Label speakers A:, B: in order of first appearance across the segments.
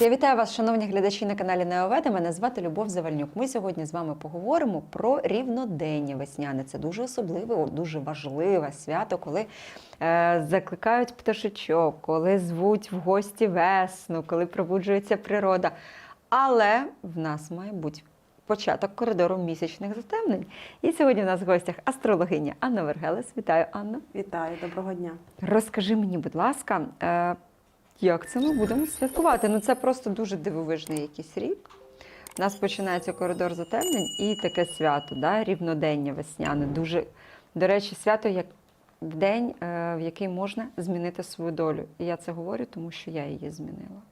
A: Я вітаю вас, шановні глядачі на каналі Неоведа. Мене звати Любов Завальнюк. Ми сьогодні з вами поговоримо про рівнодення весняне. Це дуже особливе, дуже важливе свято, коли е, закликають пташечок, коли звуть в гості весну, коли пробуджується природа. Але в нас має бути початок коридору місячних затемнень. І сьогодні у нас в гостях астрологиня Анна Вергелес. Вітаю, Анна.
B: Вітаю, доброго дня.
A: Розкажи мені, будь ласка, е, як це ми будемо святкувати? Ну це просто дуже дивовижний якийсь рік. У нас починається коридор затемнень і таке свято, да? рівнодення весняне. Дуже, до речі, свято як день, е, в який можна змінити свою долю. І я це говорю, тому що я її змінила.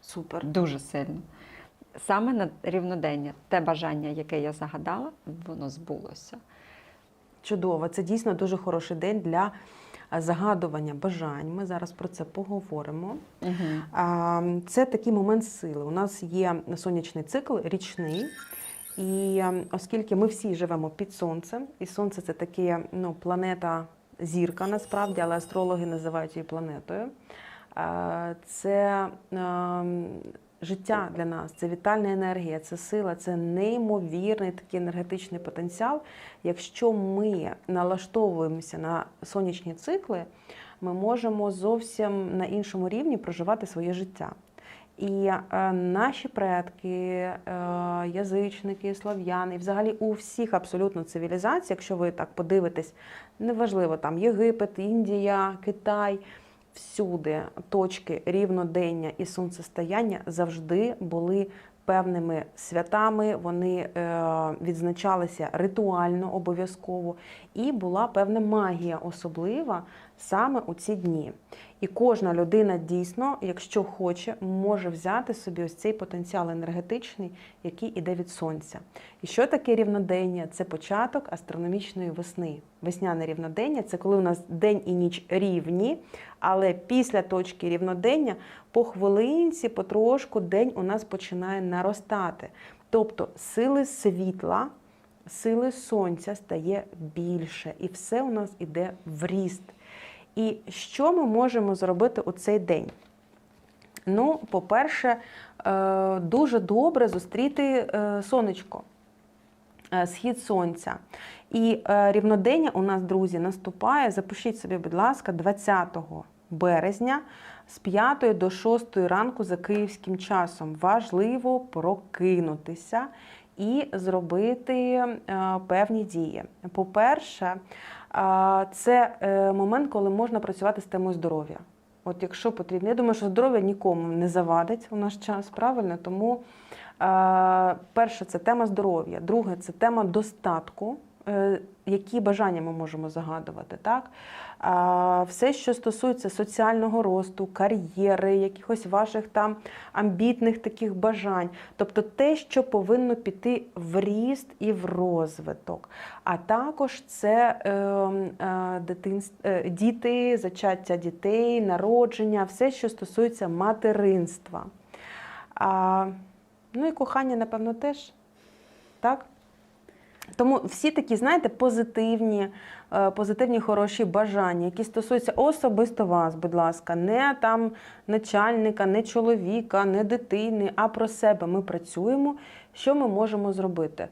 B: Супер.
A: Дуже сильно. Саме на рівнодення, те бажання, яке я загадала, воно збулося.
B: Чудово. Це дійсно дуже хороший день для загадування бажань. Ми зараз про це поговоримо.
A: Угу.
B: Це такий момент сили. У нас є сонячний цикл річний. І оскільки ми всі живемо під сонцем, і сонце це таке ну, планета зірка насправді, але астрологи називають її планетою. Це ем, життя для нас, це вітальна енергія, це сила, це неймовірний такий енергетичний потенціал. Якщо ми налаштовуємося на сонячні цикли, ми можемо зовсім на іншому рівні проживати своє життя. І е, наші предки, е, язичники, слов'яни, взагалі у всіх абсолютно цивілізацій, якщо ви так подивитесь, неважливо там Єгипет, Індія, Китай, всюди точки рівнодення і сонцестояння завжди були певними святами, вони е, відзначалися ритуально обов'язково, і була певна магія особлива саме у ці дні. І кожна людина дійсно, якщо хоче, може взяти собі ось цей потенціал енергетичний, який іде від сонця. І що таке рівнодення? Це початок астрономічної весни. Весняне рівнодення це коли у нас день і ніч рівні, але після точки рівнодення по хвилинці, потрошку день у нас починає наростати. Тобто сили світла, сили сонця стає більше, і все у нас іде в ріст. І що ми можемо зробити у цей день? Ну, по-перше, е, дуже добре зустріти е, сонечко, е, схід сонця. І рівнодення у нас, друзі, наступає. Запишіть собі, будь ласка, 20 березня з 5 до 6 ранку за київським часом. Важливо прокинутися і зробити певні дії. По-перше, це момент, коли можна працювати з темою здоров'я. От якщо потрібно, я думаю, що здоров'я нікому не завадить у наш час, правильно? Тому перше це тема здоров'я, друге це тема достатку. Е, які бажання ми можемо загадувати, так? Все, що стосується соціального росту, кар'єри, якихось ваших там амбітних таких бажань, тобто те, що повинно піти в ріст і в розвиток. А також це е, е, е, діти, зачаття дітей, народження, все, що стосується материнства. А, Ну і кохання, напевно, теж. Так? Тому всі такі, знаєте, позитивні, е, позитивні хороші бажання, які стосуються особисто вас, будь ласка, не там начальника, не чоловіка, не дитини, а про себе ми працюємо. Що ми можемо зробити?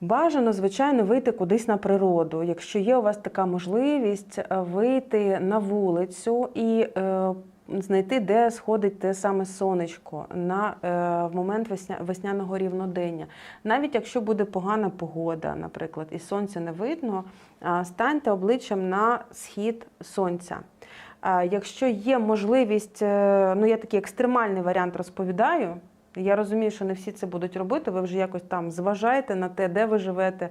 B: Бажано, звичайно, вийти кудись на природу. Якщо є у вас така можливість, е, вийти на вулицю і е, знайти, де сходить те саме сонечко на е, в момент весня, весняного рівнодення. Навіть якщо буде погана погода, наприклад, і сонця не видно, станьте обличчям на схід сонця. Якщо є можливість, е, ну я такий екстремальний варіант розповідаю. Я розумію, що не всі це будуть робити. Ви вже якось там зважаєте на те, де ви живете,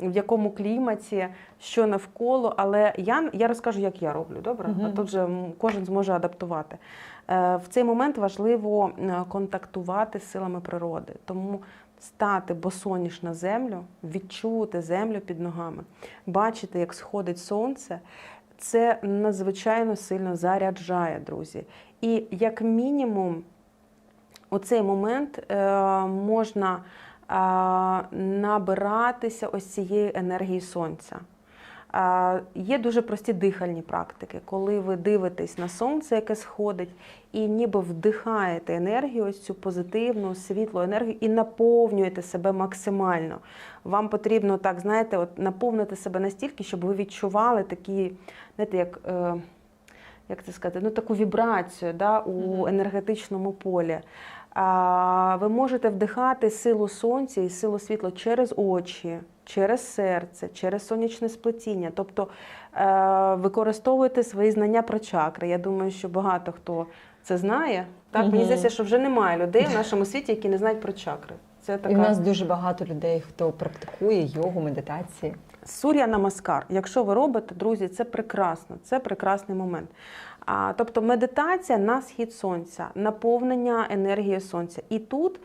B: в якому кліматі, що навколо. Але я я розкажу, як я роблю. Добре? -huh. А тут вже кожен зможе адаптувати. Е, в цей момент важливо е, контактувати з силами природи. Тому стати босоніж на землю, відчути землю під ногами, бачити, як сходить сонце. Це надзвичайно сильно заряджає, друзі. І як мінімум, у цей момент е, можна набиратися ось цієї енергії сонця. Є дуже прості дихальні практики, коли ви дивитесь на сонце, яке сходить, і ніби вдихаєте енергію, ось цю позитивну, світлу енергію, і наповнюєте себе максимально. Вам потрібно так, знаєте, от наповнити себе настільки, щоб ви відчували такі, знаєте, як. Е, як це сказати, ну таку вібрацію да, у енергетичному полі. Ви можете вдихати силу сонця і силу світла через очі, через серце, через сонячне сплетіння. Тобто е, використовуєте свої знання про чакри. Я думаю, що багато хто це знає. Так, мені
A: Мгм.
B: здається, що вже немає людей в нашому світі, які не знають про чакри. Це така
A: І в нас дуже багато людей, хто практикує йогу, медитації.
B: Сур'я намаскар. Якщо ви робите, друзі, це прекрасно, це прекрасний момент. Тобто медитація на схід сонця, наповнення енергії сонця. І тут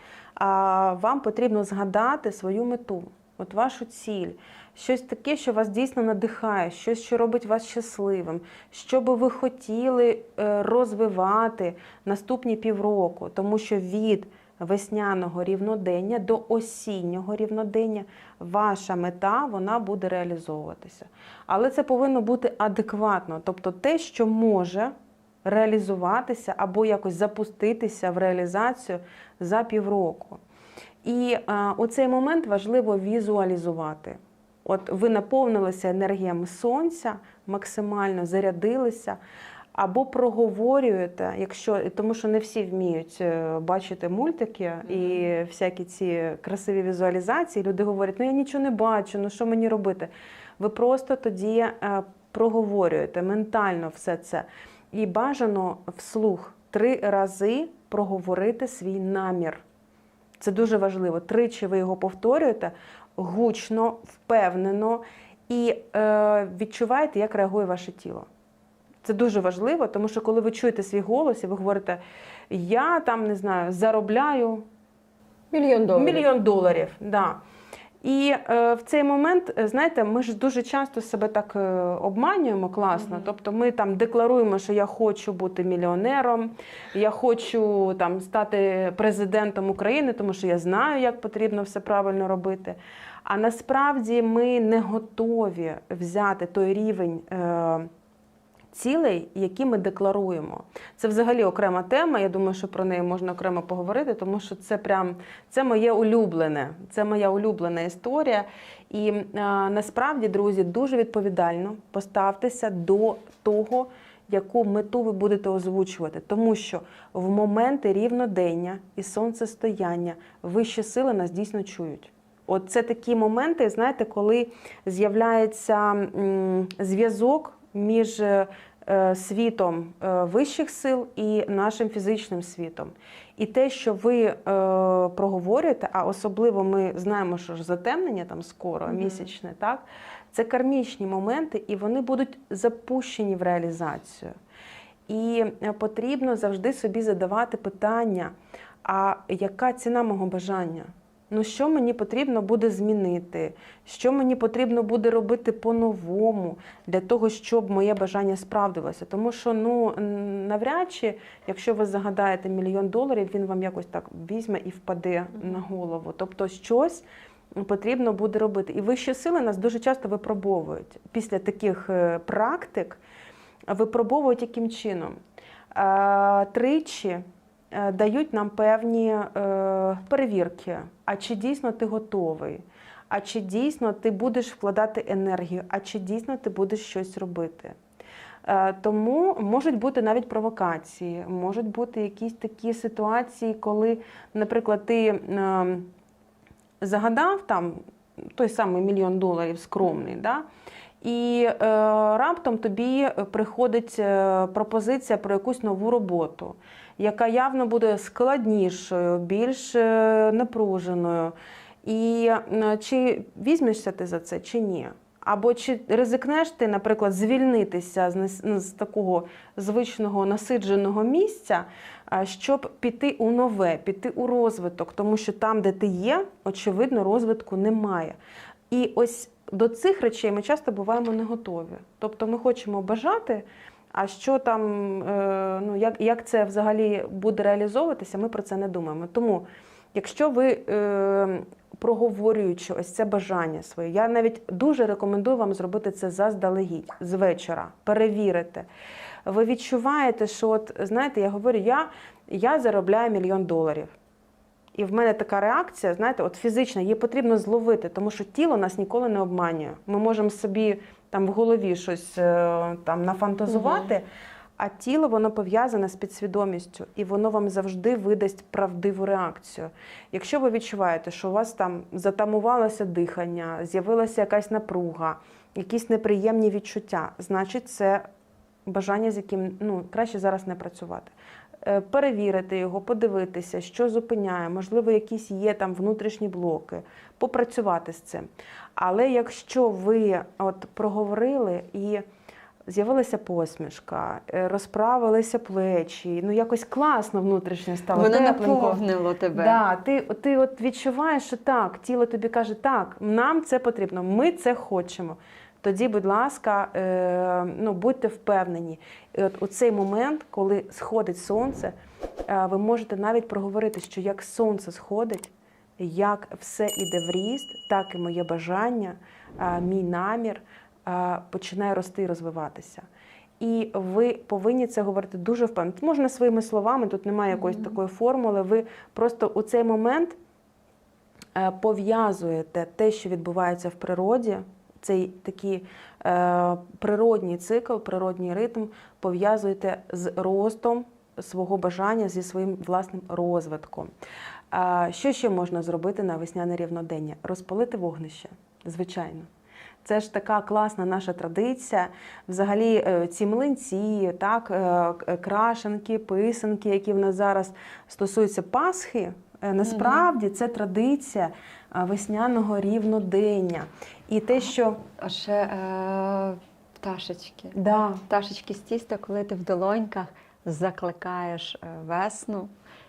B: вам потрібно згадати свою мету, от вашу ціль, щось таке, що вас дійсно надихає, щось, що робить вас щасливим, що би ви хотіли е, розвивати наступні півроку, тому що від весняного рівнодення до осіннього рівнодення ваша мета вона буде реалізовуватися. Але це повинно бути адекватно, тобто те, що може реалізуватися або якось запуститися в реалізацію за півроку. І а, у цей момент важливо візуалізувати. От ви наповнилися енергіями сонця, максимально зарядилися, або проговорюєте, якщо тому, що не всі вміють е, бачити мультики і всякі ці красиві візуалізації. Люди говорять, ну я нічого не бачу, ну що мені робити? Ви просто тоді е, проговорюєте ментально все це. І бажано вслух три рази проговорити свій намір. Це дуже важливо. Тричі ви його повторюєте гучно, впевнено і е, відчуваєте, як реагує ваше тіло. Це дуже важливо, тому що коли ви чуєте свій голос і ви говорите, я там не знаю, заробляю
A: Мільйон доларів.
B: мільйон доларів. Да. І е, в цей момент, е, знаєте, ми ж дуже часто себе так е, обманюємо класно.
A: Мгм.
B: Тобто ми там декларуємо, що я хочу бути мільйонером, я хочу там стати президентом України, тому що я знаю, як потрібно все правильно робити. А насправді ми не готові взяти той рівень. Е, Цілей, які ми декларуємо, це взагалі окрема тема. Я думаю, що про неї можна окремо поговорити, тому що це прям це моє улюблене. Це моя улюблена історія. І е, насправді, друзі, дуже відповідально поставтеся до того, яку мету ви будете озвучувати, тому що в моменти рівнодення і сонцестояння вищі сили нас дійсно чують. От це такі моменти, знаєте, коли з'являється зв'язок між е, світом е, вищих сил і нашим фізичним світом. І те, що ви е, проговорюєте, а особливо ми знаємо, що ж затемнення там скоро, місячне, так? Це кармічні моменти, і вони будуть запущені в реалізацію. І е, потрібно завжди собі задавати питання: а яка ціна мого бажання? Ну, що мені потрібно буде змінити? Що мені потрібно буде робити по-новому для того, щоб моє бажання справдилося? Тому що ну навряд чи, якщо ви загадаєте мільйон доларів, він вам якось так візьме і впаде на голову. Тобто, щось потрібно буде робити. І вищі сили нас дуже часто випробовують після таких е, практик. Випробовують яким чином? Е, Тричі дають нам певні е, перевірки. А чи дійсно ти готовий? А чи дійсно ти будеш вкладати енергію? А чи дійсно ти будеш щось робити? Е, Тому можуть бути навіть провокації, можуть бути якісь такі ситуації, коли, наприклад, ти е, загадав там той самий мільйон доларів скромний, да? і е, раптом тобі приходить е, пропозиція про якусь нову роботу, яка явно буде складнішою, більш е, напруженою. І чи візьмешся ти за це, чи ні? Або чи ризикнеш ти, наприклад, звільнитися з, з такого звичного насидженого місця, щоб піти у нове, піти у розвиток, тому що там, де ти є, очевидно, розвитку немає. І ось до цих речей ми часто буваємо не готові. Тобто ми хочемо бажати, а що там, е, ну як, як це взагалі буде реалізовуватися, ми про це не думаємо. Тому, якщо ви е, проговорюючи ось це бажання своє. Я навіть дуже рекомендую вам зробити це заздалегідь, з вечора, перевірити. Ви відчуваєте, що, от, знаєте, я говорю, я, я заробляю мільйон доларів. І в мене така реакція, знаєте, от фізична, її потрібно зловити, тому що тіло нас ніколи не обманює. Ми можемо собі там в голові щось е, там нафантазувати, а тіло воно пов'язане з підсвідомістю, і воно вам завжди видасть правдиву реакцію. Якщо ви відчуваєте, що у вас там затамувалося дихання, з'явилася якась напруга, якісь неприємні відчуття, значить, це бажання, з яким ну, краще зараз не працювати. Е, Перевірити його, подивитися, що зупиняє, можливо, якісь є там внутрішні блоки, попрацювати з цим. Але якщо ви от проговорили і з'явилася посмішка, е, розправилися плечі, ну якось класно внутрішньо стало.
A: Воно наповнило тебе.
B: Да, ти, ти от відчуваєш, що так, тіло тобі каже, так, нам це потрібно, ми це хочемо. Тоді, будь ласка, е, ну, будьте впевнені. І от у цей момент, коли сходить сонце, е, ви можете навіть проговорити, що як сонце сходить, як все іде в ріст, так і моє бажання, е, мій намір починає рости і розвиватися. І ви повинні це говорити дуже впевнено. Можна своїми словами, тут немає якоїсь такої формули. Ви просто у цей момент пов'язуєте те, що відбувається в природі, цей такий е, природній цикл, природній ритм, пов'язуєте з ростом свого бажання зі своїм власним розвитком. А Що ще можна зробити на весняне рівнодення? Розпалити вогнище, звичайно. Це ж така класна наша традиція. Взагалі, е, ці млинці, так, е, крашенки, писанки, які в нас зараз стосуються Пасхи, е, насправді це традиція е, весняного рівнодення. І те, що
A: А ще е, пташечки.
B: да,
A: Пташечки з тіста, коли ти в долоньках закликаєш е, весну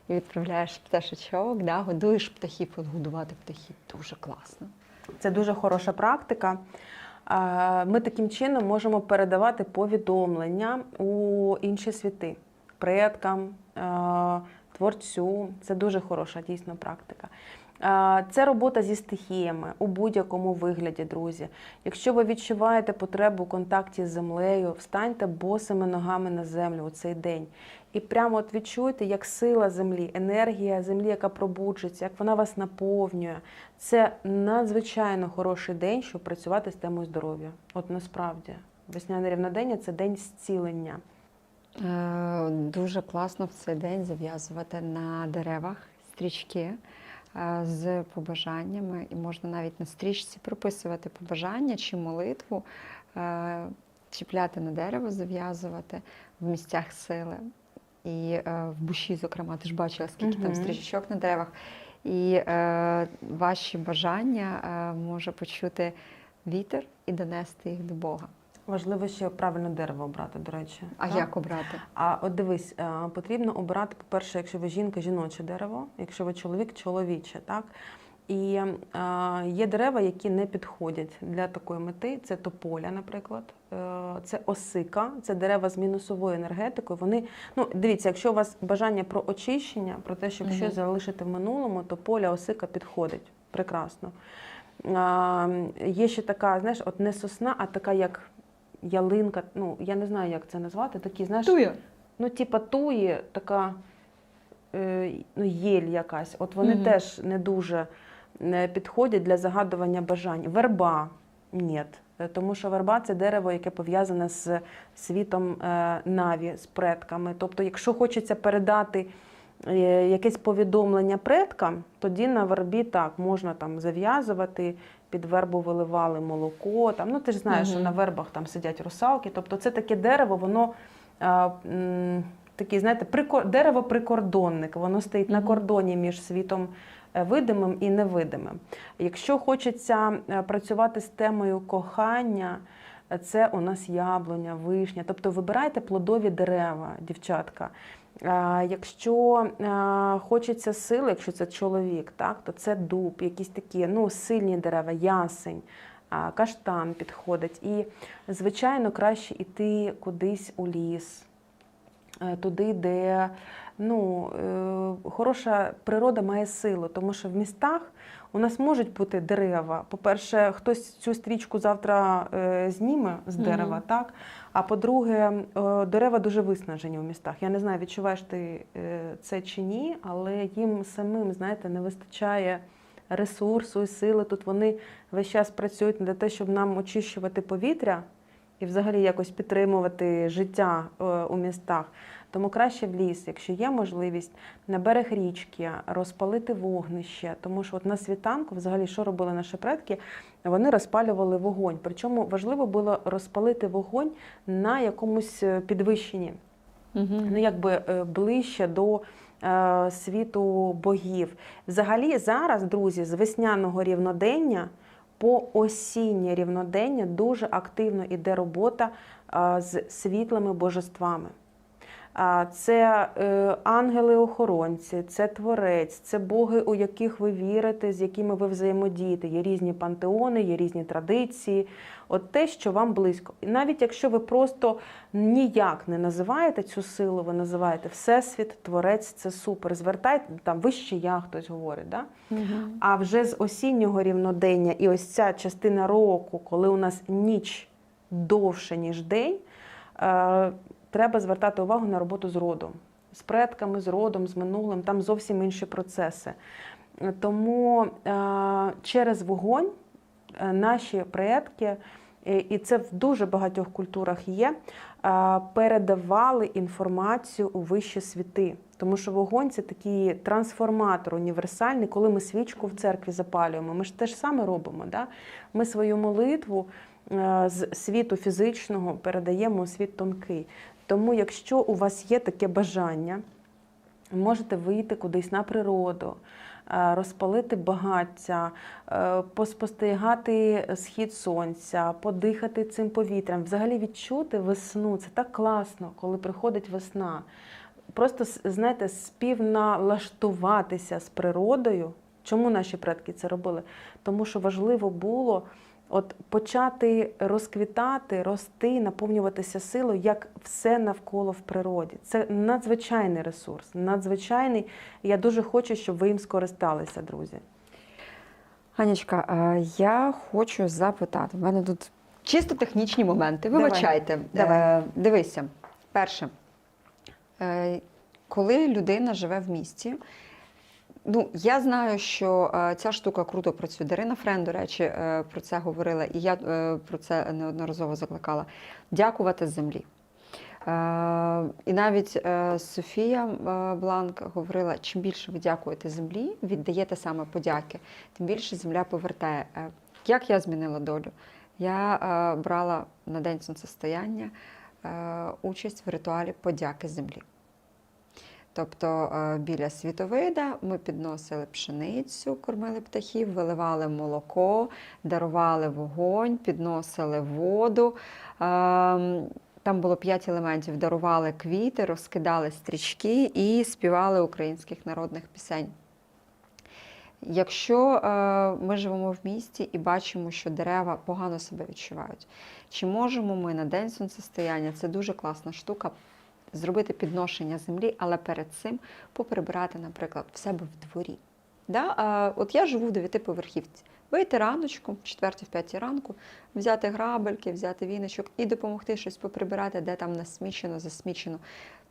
A: і відправляєш пташечок, да, годуєш птахів, От годувати птахів дуже класно.
B: Це дуже хороша практика. Ми таким чином можемо передавати повідомлення у інші світи предкам, е, творцю. Це дуже хороша дійсно практика. Це робота зі стихіями у будь-якому вигляді, друзі. Якщо ви відчуваєте потребу у контакті з землею, встаньте босими ногами на землю у цей день. І прямо от відчуйте, як сила землі, енергія землі, яка пробуджується, як вона вас наповнює. Це надзвичайно хороший день, щоб працювати з темою здоров'я. От насправді, весняне рівнодення це день зцілення.
A: Е, Дуже класно в цей день зав'язувати на деревах стрічки з побажаннями, і можна навіть на стрічці прописувати побажання чи молитву, е, чіпляти на дерево, зав'язувати в місцях сили. І е, в буші, зокрема, ти ж бачила, скільки там
B: Мгм.
A: стрічок на деревах. І е, ваші бажання е, може почути вітер і донести їх до Бога.
B: Важливо ще правильно дерево обрати, до речі.
A: А
B: Так?
A: як обрати?
B: А от дивись, е, потрібно обирати, по-перше, якщо ви жінка, жіноче дерево, якщо ви чоловік, чоловіче, так? І е, є дерева, які не підходять для такої мети. Це тополя, наприклад, е, це осика, це дерева з мінусовою енергетикою. Вони, ну дивіться, якщо у вас бажання про очищення, про те, щоб
A: Мгм.
B: щось залишити в минулому, то поля осика підходить прекрасно. А, є ще така, знаєш, от не сосна, а така як ялинка. Ну я не знаю, як це назвати. Такі, знаєш,
A: Туя.
B: ну, типа туї, така е, ну, єль якась. От вони
A: Мгм.
B: теж не дуже е, підходять для загадування бажань. Верба ні. Е, Тому що верба це дерево, яке пов'язане з світом е, Наві, з предками. Тобто, якщо хочеться передати якесь повідомлення предкам, тоді на вербі так можна там зав'язувати. Під вербу виливали молоко. Там, ну ти ж знаєш, що на вербах там сидять русалки. Тобто це таке дерево, воно а, м, такий, знаєте, прикор... дерево прикордонник. Воно стоїть на кордоні між світом е, видимим і невидимим. Якщо хочеться е, працювати з темою кохання, е, це у нас яблуня, вишня. Тобто вибирайте плодові дерева, дівчатка. А, Якщо хочеться сили, якщо це чоловік, так, то це дуб, якісь такі ну, сильні дерева, ясень, каштан підходить. І, звичайно, краще йти кудись у ліс, е, туди, де ну, е, хороша природа має силу, тому що в містах у нас можуть бути дерева. По-перше, хтось цю стрічку завтра е, зніме з дерева, так? А по-друге, е, дерева дуже виснажені у містах. Я не знаю, відчуваєш ти е, це чи ні, але їм самим, знаєте, не вистачає ресурсу і сили. Тут вони весь час працюють для те, щоб нам очищувати повітря і взагалі якось підтримувати життя е, у містах. Тому краще в ліс, якщо є можливість, на берег річки розпалити вогнище. Тому що от на світанку, взагалі, що робили наші предки, вони розпалювали вогонь. Причому важливо було розпалити вогонь на якомусь е, підвищенні ну якби е, ближче до світу богів. Взагалі, зараз, друзі, з весняного рівнодення по осіннє рівнодення дуже активно іде робота з світлими божествами. Це е, ангели-охоронці, це творець, це боги, у яких ви вірите, з якими ви взаємодієте. Є різні пантеони, є різні традиції. От те, що вам близько. І навіть якщо ви просто ніяк не називаєте цю силу, ви називаєте Всесвіт, Творець, це супер. Звертайте там вище я, хтось говорить. Да? А вже з осіннього рівнодення і ось ця частина року, коли у нас ніч довше, ніж день, е, треба звертати увагу на роботу з родом, з предками, з родом, з минулим, там зовсім інші процеси. Тому е, через вогонь е, наші предки, е, і це в дуже багатьох культурах є, передавали інформацію у вищі світи. Тому що вогонь це такий трансформатор універсальний, коли ми свічку в церкві запалюємо. Ми ж те ж саме робимо. Да? Ми свою молитву з світу фізичного передаємо у світ тонкий. Тому, якщо у вас є таке бажання, можете вийти кудись на природу, е, розпалити багаття, е, поспостерігати схід сонця, подихати цим повітрям, взагалі відчути весну. Це так класно, коли приходить весна. Просто знаєте, співналаштуватися з природою. Чому наші предки це робили? Тому що важливо було от почати розквітати, рости, наповнюватися силою, як все навколо в природі. Це надзвичайний ресурс, надзвичайний. Я дуже хочу, щоб ви їм скористалися, друзі.
A: Анічка, я хочу запитати. У мене тут чисто технічні моменти. Вибачайте.
B: Давай.
A: Е, Дивися, перше, е, коли людина живе в місті. Ну, я знаю, що е, ця штука круто працює. Дарина Френ, до речі, е, про це говорила, і я е, про це неодноразово закликала. Дякувати землі. Е, і навіть е, Софія е, Бланк говорила: чим більше ви дякуєте землі, віддаєте саме подяки, тим більше земля повертає. Е, Як я змінила долю? Я е, брала на день сонцестояння е, участь в ритуалі подяки землі. Тобто е, біля світовида ми підносили пшеницю, кормили птахів, виливали молоко, дарували вогонь, підносили воду. Ем, Там було п'ять елементів: дарували квіти, розкидали стрічки і співали українських народних пісень. Якщо е, ми живемо в місті і бачимо, що дерева погано себе відчувають, чи можемо ми на день сонцестояння, це дуже класна штука, зробити підношення землі, але перед цим поприбирати, наприклад, в себе в дворі. Да? А, от я живу в дев'ятиповерхівці. Вийти раночку, в четвертій, в п'ятій ранку, взяти грабельки, взяти віночок і допомогти щось поприбирати, де там насмічено, засмічено.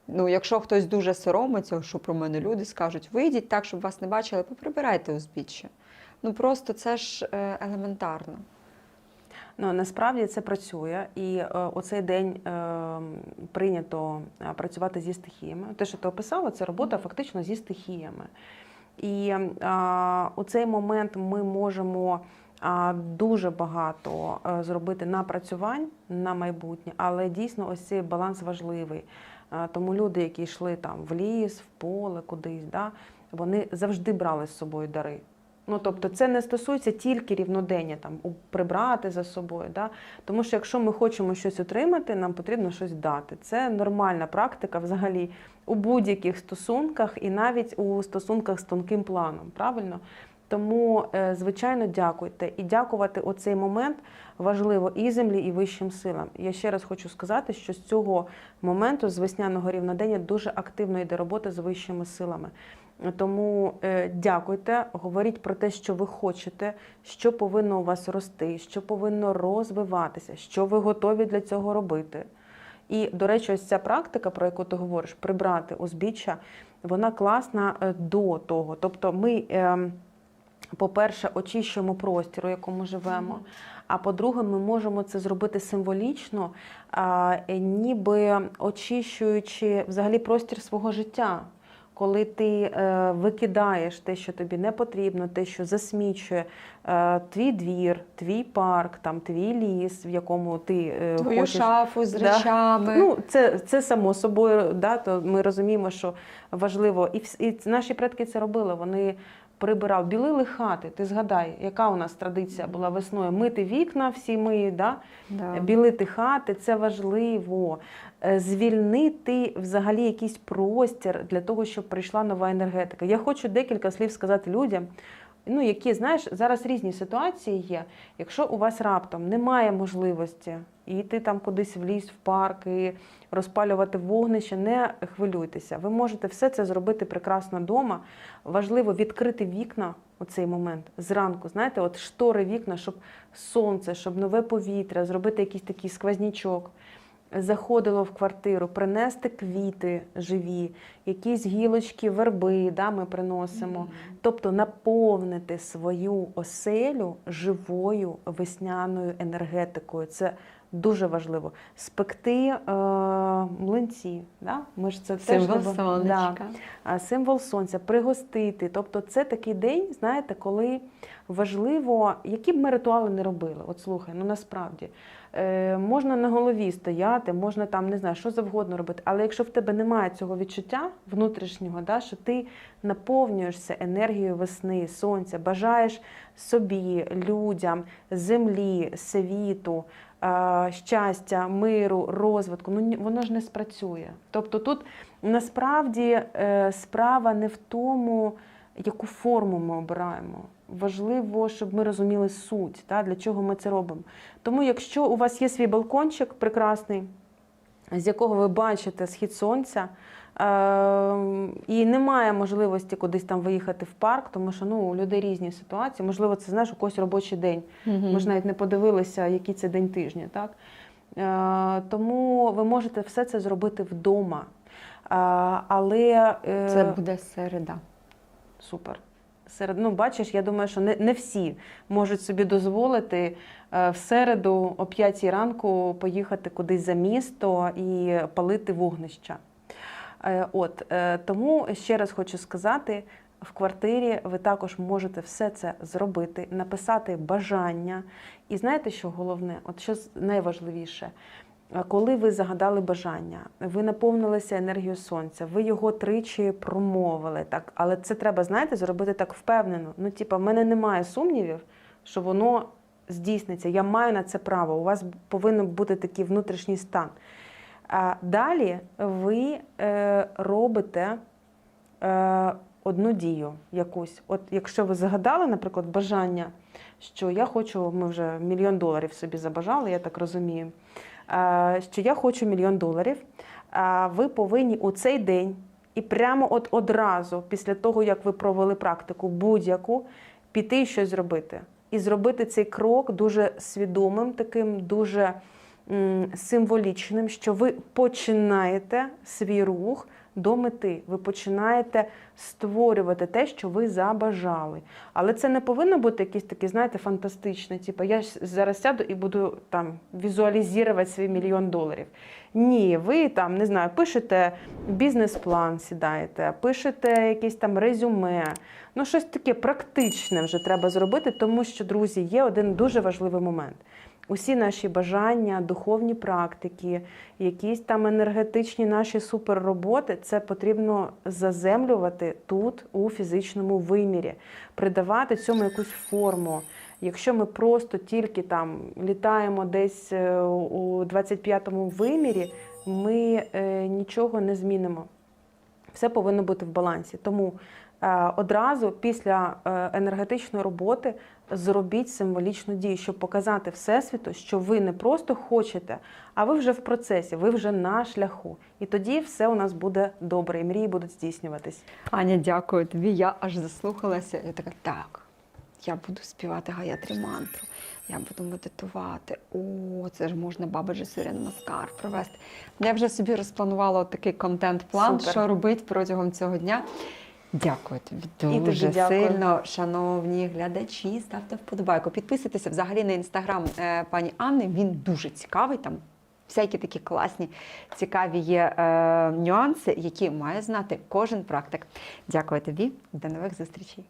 A: Ну, якщо хтось дуже соромиться, що про мене люди скажуть, вийдіть так, щоб вас не бачили, поприбирайте узбіччя. Ну просто це ж е, елементарно.
B: Ну насправді це працює, і е, оцей день е, прийнято е, працювати зі стихіями. Те, що ти описала, це робота фактично зі стихіями. І е, у цей момент ми можемо е, дуже багато е, зробити напрацювань на майбутнє, але дійсно ось цей баланс важливий. Е, Тому люди, які йшли там в ліс, в поле, кудись, да, вони завжди брали з собою дари. Ну, тобто це не стосується тільки рівнодення, там прибрати за собою. Да? Тому що якщо ми хочемо щось отримати, нам потрібно щось дати. Це нормальна практика взагалі у будь-яких стосунках і навіть у стосунках з тонким планом. Правильно? Тому, е, звичайно, дякуйте. І дякувати у цей момент важливо і землі, і вищим силам. Я ще раз хочу сказати, що з цього моменту, з весняного рівнодення, дуже активно йде робота з вищими силами. Тому е, дякуйте, говоріть про те, що ви хочете, що повинно у вас рости, що повинно розвиватися, що ви готові для цього робити. І, до речі, ось ця практика, про яку ти говориш, прибрати узбіччя, вона класна е, до того. Тобто, ми, ем, по-перше, очищуємо простір, у якому живемо. А по-друге, ми можемо це зробити символічно, е, ніби очищуючи взагалі простір свого життя. Коли ти е, викидаєш те, що тобі не потрібно, те, що засмічує е, твій двір, твій парк, там твій ліс, в якому ти е,
A: Твою
B: хочеш
A: шафу з
B: Да.
A: речами.
B: Ну, це, це само собою, да, то ми розуміємо, що важливо. І, і наші предки це робили. Вони прибирали, білили хати. Ти згадай, яка у нас традиція була весною? Мити вікна, всі ми, да?
A: да.
B: білити хати це важливо. Е, Звільнити взагалі якийсь простір для того, щоб прийшла нова енергетика. Я хочу декілька слів сказати людям. Ну, які, знаєш, зараз різні ситуації є. Якщо у вас раптом немає можливості йти там кудись в ліс, в парк і розпалювати вогнище, не хвилюйтеся. Ви можете все це зробити прекрасно вдома. Важливо відкрити вікна у цей момент зранку. Знаєте, от штори вікна, щоб сонце, щоб нове повітря, зробити якийсь такий сквознячок. Заходило в квартиру, принести квіти живі, якісь гілочки, верби, да, ми приносимо. Тобто наповнити свою оселю живою весняною енергетикою. Це дуже важливо. Спекти е, млинці. Да? Ми ж це
A: Символ
B: теж
A: сонечка.
B: Да. Символ сонця, пригостити. Тобто це такий день, знаєте, коли важливо, які б ми ритуали не робили. От слухай, ну насправді е, можна на голові стояти, можна там не знаю, що завгодно робити. Але якщо в тебе немає цього відчуття внутрішнього, да, що ти наповнюєшся енергією весни, сонця, бажаєш собі, людям, землі, світу. Е, Щастя, миру, розвитку, ну воно ж не спрацює. Тобто тут насправді е, справа не в тому, яку форму ми обираємо. Важливо, щоб ми розуміли суть, та, для чого ми це робимо. Тому, якщо у вас є свій балкончик прекрасний, з якого ви бачите схід сонця, е- і немає можливості кудись там виїхати в парк, тому що ну, у людей різні ситуації. Можливо, це знаєш у когось робочий день.
A: Мгм.
B: Ми ж навіть не подивилися, який це день тижня. Так? Е, тому ви можете все це зробити вдома. Е, але е,
A: Це буде середа.
B: супер. Серед, ну, бачиш, я думаю, що не, не всі можуть собі дозволити е, в середу о 5 ранку поїхати кудись за місто і палити вогнища. Е, От, е, тому ще раз хочу сказати: в квартирі ви також можете все це зробити, написати бажання. І знаєте, що головне? От що найважливіше? Коли ви загадали бажання, ви наповнилися енергією сонця, ви його тричі промовили, так, але це треба, знаєте, зробити так впевнено. Ну, типа, в мене немає сумнівів, що воно здійсниться. Я маю на це право. У вас повинен бути такий внутрішній стан. А далі ви е, робите е, одну дію якусь. От якщо ви загадали, наприклад, бажання, що я хочу, ми вже мільйон доларів собі забажали, я так розумію, що я хочу мільйон доларів, е, ви повинні у цей день і прямо от одразу, після того, як ви провели практику будь-яку, піти і щось зробити. І зробити цей крок дуже свідомим, таким дуже символічним, що ви починаєте свій рух до мети. Ви починаєте створювати те, що ви забажали. Але це не повинно бути якесь таке, знаєте, фантастичне. Типу, я зараз сяду і буду там візуалізувати свій мільйон доларів. Ні, ви там не знаю, пишете бізнес-план, сідаєте, пишете якесь там резюме. Ну, щось таке практичне вже треба зробити, тому що, друзі, є один дуже важливий момент. Усі наші бажання, духовні практики, якісь там енергетичні наші суперроботи, це потрібно заземлювати тут, у фізичному вимірі, придавати цьому якусь форму. Якщо ми просто тільки там літаємо десь е, у 25-му вимірі, ми е, нічого не змінимо. все повинно бути в балансі. Тому е, одразу після енергетичної роботи зробіть символічну дію, щоб показати Всесвіту, що ви не просто хочете, а ви вже в процесі, ви вже на шляху. І тоді все у нас буде добре, і мрії будуть здійснюватись.
A: Аня, дякую тобі. Я аж заслухалася. Я така, так, я буду співати гаyaтрі мантру, я буду медитувати. О, це ж можна бабаджі Сурян Маскар провести. Я вже собі розпланувала такий контент-план, що робити протягом цього дня. Дякую
B: тобі
A: дуже
B: дякую.
A: сильно, шановні глядачі. Ставте вподобайку. Підписуйтеся взагалі на інстаграм е, пані Анни. Він дуже цікавий. Там всякі такі класні, цікаві є е, нюанси, які має знати кожен практик. Дякую тобі. До нових зустрічей.